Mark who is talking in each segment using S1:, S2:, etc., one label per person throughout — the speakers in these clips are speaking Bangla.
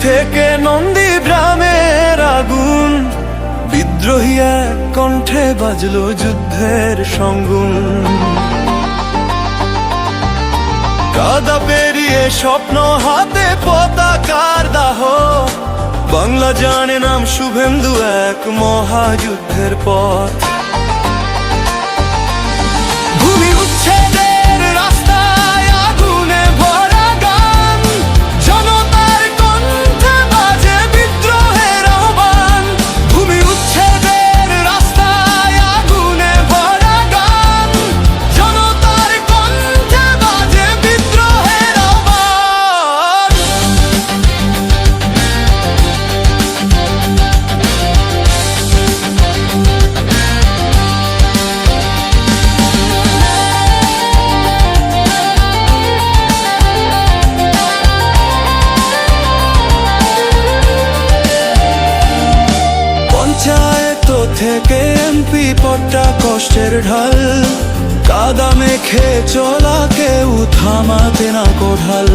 S1: থেকে নন্দী গ্রামের আগুন। বিদ্রোহী এক কণ্ঠে বাজলো যুদ্ধের সঙ্গুন। কাদা পেরিয়ে স্বপ্ন হাতে পতাকার দাহ। বাংলা জানে নাম শুভেন্দু এক মহাযুদ্ধের পথ। থেকে এমপি পট্টা কষ্টের ঢাল। কাদা মেখে চলা কেউ থামাতে না কোঢাল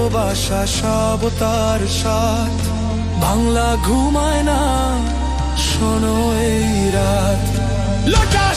S1: ভালোবাসা সব তার সাথ। বাংলা ঘুমায় না শোনো এই রাত। গর্জে